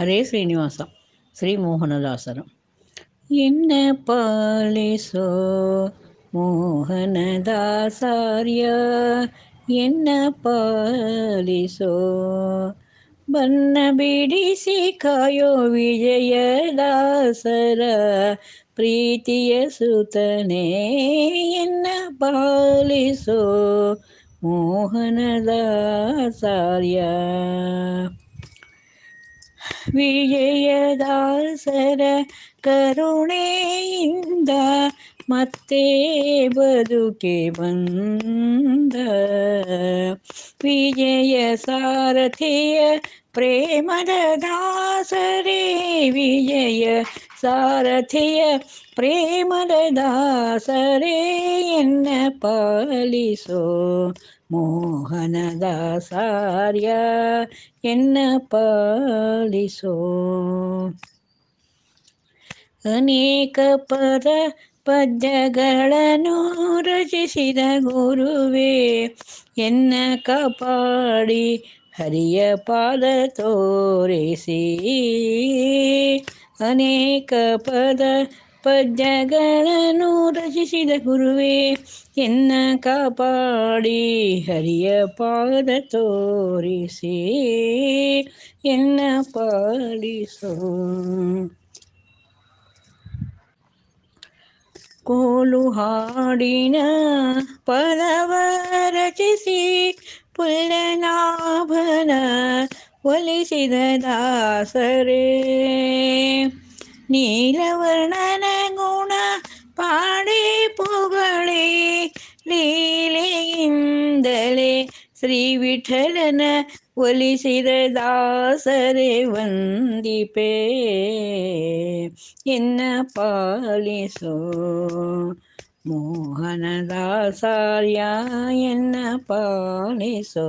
ಹರೇ ಶ್ರೀನಿವಾಸ ಶ್ರೀ ಮೋಹನದಾಸರು ಎನ್ನ ಪಾಲಿಸೋ ಮೋಹನದಾಸಾರ್ಯ ಎನ್ನ ಪಾಲಿಸೋ ಬನ್ನ ಬಿಡಿಸಿ ಕಾಯೋ ವಿಜಯದಾಸರ ಪ್ರೀತಿಯ ಸುತನೇ ಎನ್ನ ಪಾಲಿಸೋ ಮೋಹನದಾಸಾರ್ಯ ವಿಜಯದಾಸರ ಕರುಣೆಯಿಂದ ಮತ್ತೆ ಬದುಕೆ ಬಂದ ವಿಜಯ ಸಾರಥಿಯ ಪ್ರೇಮದ ದಾಸರೇ ವಿಜಯ ಸಾರಥಿಯ ಪ್ರೇಮದ ದಾಸರೇ ಎನ್ನ ಪಾಲಿಸೋ ಮೋಹನದಾಸಾರ್ಯ ಎನ್ನ ಪಾಲಿಸೋ ಅನೇಕ ಪದ ಪದ್ಯಗಳನ್ನು ರಚಿಸಿದ ಗುರುವೇ, ಎನ್ನ ಕಾಪಾಡಿ, ಹರಿಯ ಪಾದ ತೋರಿಸಿ. ಅನೇಕ ಪದ ಪದ್ಯಗಳನ್ನು ರಚಿಸಿದ ಗುರುವೇ, ಎನ್ನ ಕಾಪಾಡಿ, ಹರಿಯ ಪಾದ ತೋರಿಸಿ. ಎನ್ನ ಪಾಲಿಸೋ. ಕೋಲು ಹಾಡಿನ ಪದವ ರಚಿಸಿ ಪುಲ್ಲನಾಭನ ಒಲಿಸಿದ ದಾಸರೇ ನೀಲವರ್ಣನ ஸ்ரீ விட்டலன ஒலி சிறதாசரே வந்திப்பே. என்ன பாலிசோ? மோகனதாசாரியா என்ன பாலிசோ?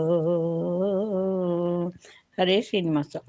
ஹரே ஸ்ரீனிவாசம்